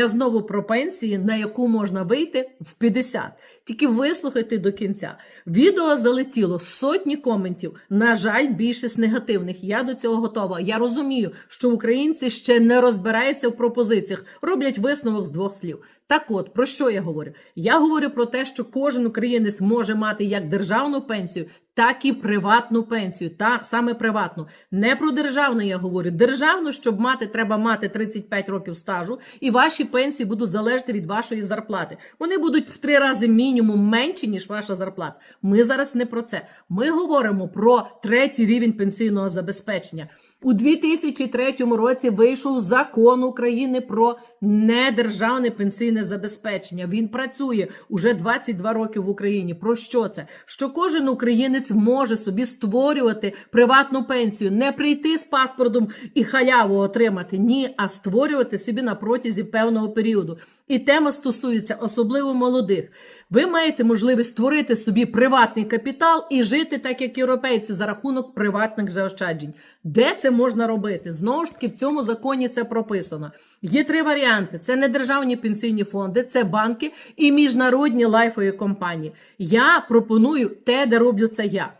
Я знову про пенсії, на яку можна вийти в 50. Тільки вислухайте до кінця. Відео залетіло сотні коментів. На жаль, більшість негативних. Я до цього готова. Я розумію, що українці ще не розбираються в пропозиціях, роблять висновок з двох слів. Так от, про що я говорю? Я говорю про те, що кожен українець може мати як державну пенсію, так і приватну пенсію. Так, саме приватну. Не про державну я говорю. Державну, щоб мати, треба мати 35 років стажу, і ваші пенсії будуть залежати від вашої зарплати. Вони будуть в три рази мінімум менші, ніж ваша зарплата. Ми зараз не про це. Ми говоримо про третій рівень пенсійного забезпечення. У 2003 році вийшов закон України про недержавне пенсійне забезпечення. Він працює уже 22 роки в Україні. Про що це? Що кожен українець може собі створювати приватну пенсію, не прийти з паспортом і халяву отримати. Ні, а створювати собі на протязі певного періоду. І тема стосується особливо молодих. Ви маєте можливість створити собі приватний капітал і жити так, як європейці, за рахунок приватних заощаджень. Де це можна робити? Знову ж таки, в цьому законі це прописано. Є три варіанти: це не державні пенсійні фонди, це банки і міжнародні лайфові компанії. Я пропоную те, де роблю це я.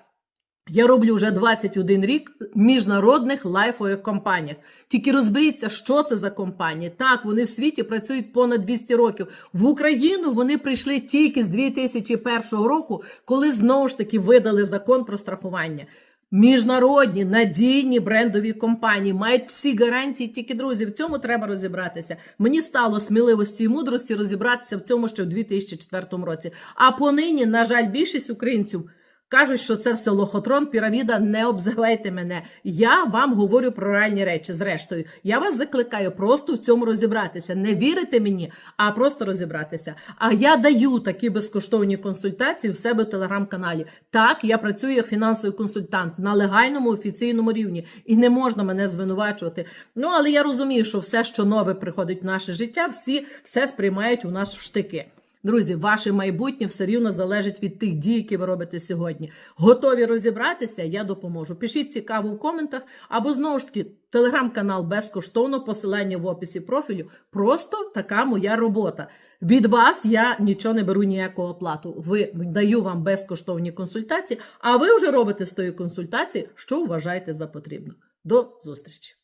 Я роблю вже 21 рік в міжнародних лайфових компаніях. Тільки розберіться, що це за компанії. Так, вони в світі працюють понад 200 років. В Україну вони прийшли тільки з 2001 року, коли знову ж таки видали закон про страхування. Міжнародні надійні брендові компанії мають всі гарантії. Тільки друзі, в цьому треба розібратися. Мені стало сміливості і мудрості розібратися в цьому ще в 2004 році. А понині, на жаль, більшість українців. Кажуть, що це все лохотрон, піраміда, не обзивайте мене. Я вам говорю про реальні речі. Зрештою, я вас закликаю просто в цьому розібратися. Не вірите мені, а просто розібратися. А я даю такі безкоштовні консультації в себе в телеграм-каналі. Так, я працюю як фінансовий консультант на легальному офіційному рівні, і не можна мене звинувачувати. Ну але я розумію, що все, що нове приходить в наше життя, всі все сприймають у нас в штики. Друзі, ваше майбутнє все рівно залежить від тих дій, які ви робите сьогодні. Готові розібратися? Я допоможу. Пишіть цікаво в коментах, або знову ж таки, телеграм-канал безкоштовно, посилання в описі профілю. Просто така моя робота. Від вас я нічого не беру ніякого оплату. Ви даю вам безкоштовні консультації, а ви вже робите з тої консультації, що вважаєте за потрібно. До зустрічі!